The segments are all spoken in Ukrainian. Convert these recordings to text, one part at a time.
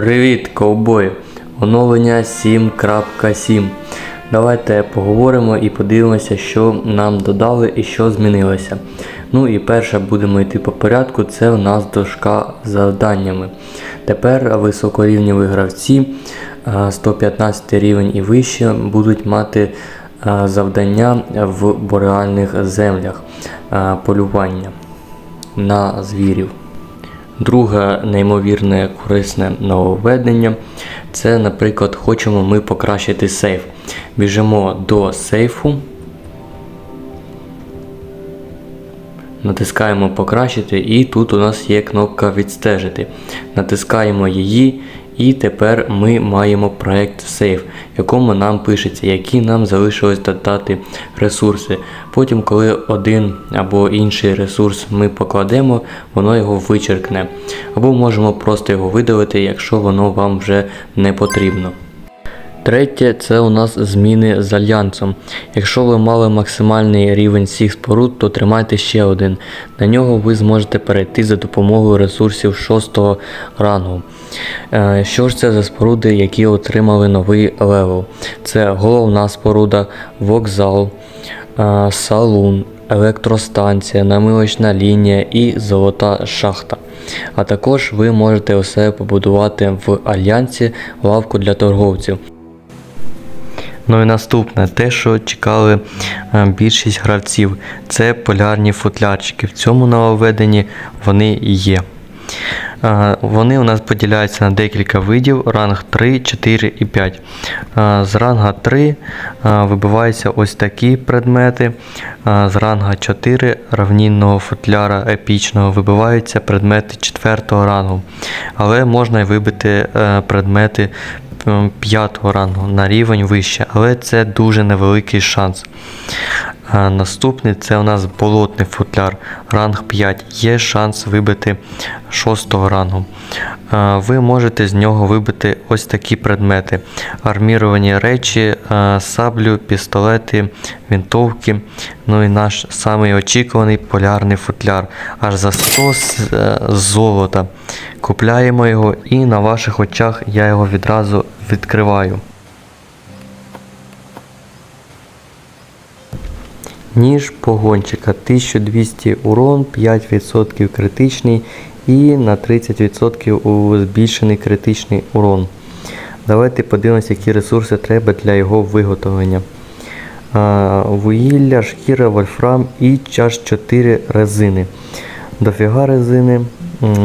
Привіт, ковбої! Оновлення 7.7. Давайте поговоримо і подивимося, що нам додали і що змінилося. Ну і перше будемо йти по порядку, це у нас дошка з завданнями. Тепер високорівневі гравці 115 рівень і вище будуть мати завдання в бореальних землях полювання на звірів. Друге неймовірне корисне нововведення це, наприклад, хочемо ми покращити сейф. Біжимо до сейфу, натискаємо покращити, і тут у нас є кнопка відстежити. Натискаємо її, і тепер ми маємо проект Save, в якому нам пишеться, які нам залишилось додати ресурси. Потім, коли один або інший ресурс ми покладемо, воно його вичеркне. Або можемо просто його видалити, якщо воно вам вже не потрібно. Третє це у нас зміни з альянсом. Якщо ви мали максимальний рівень всіх споруд, то тримайте ще один. На нього ви зможете перейти за допомогою ресурсів 6 рангу. Е, Що ж це за споруди, які отримали новий левел? Це головна споруда, вокзал, е, салун, електростанція, намилочна лінія і золота шахта. А також ви можете у себе побудувати в альянсі лавку для торговців. Ну і наступне, те, що чекали е, більшість гравців, це полярні футлярчики. В цьому нововведенні вони і є. Е, Вони у нас поділяються на декілька видів: ранг 3, 4 і 5. Е, З ранга 3 е, вибиваються ось такі предмети. З ранга 4 равнінного футляра епічного вибиваються предмети 4 рангу. Але можна й вибити предмети п'ятого рангу на рівень вище, але це дуже невеликий шанс. Наступний це у нас болотний футляр, ранг 5. Є шанс вибити 6 рангу. Ви можете з нього вибити ось такі предмети: арміровані речі, саблю, пістолети, вінтовки. Ну і наш самий очікуваний полярний футляр. Аж за 100 е, золота. Купляємо його і на ваших очах я його відразу відкриваю. Ніж погончика 1200 урон, 5% критичний і на 30% збільшений критичний урон. Давайте подивимося, які ресурси треба для його виготовлення. Вугілля, шкіра, вольфрам і час 4 резини. Дофіга резини.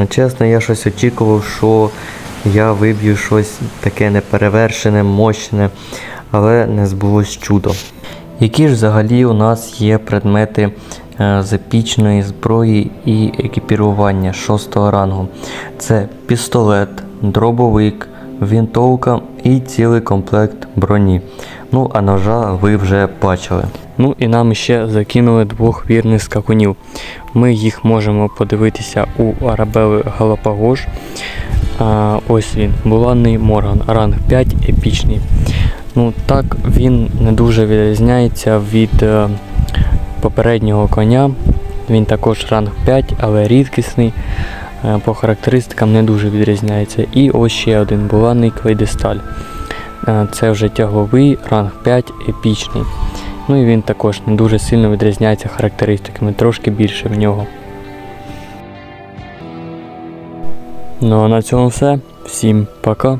Чесно, я щось очікував, що я виб'ю щось таке неперевершене, мощне, але не збулось чудо. Які ж взагалі у нас є предмети е, з епічної зброї і екіпірування 6 рангу? Це пістолет, дробовик, вінтовка і цілий комплект броні. Ну, а ножа ви вже бачили. Ну і нам ще закинули двох вірних скакунів. Ми їх можемо подивитися у Арабели Галапагош. А, ось він, Буланний Морган, ранг 5 епічний. Ну так він не дуже відрізняється від е, попереднього коня. Він також ранг 5, але рідкісний. Е, по характеристикам не дуже відрізняється. І ось ще один буланий клейдесталь. Е, це вже тягловий, ранг 5, епічний. Ну і він також не дуже сильно відрізняється характеристиками, трошки більше в нього. Ну а на цьому все. Всім пока.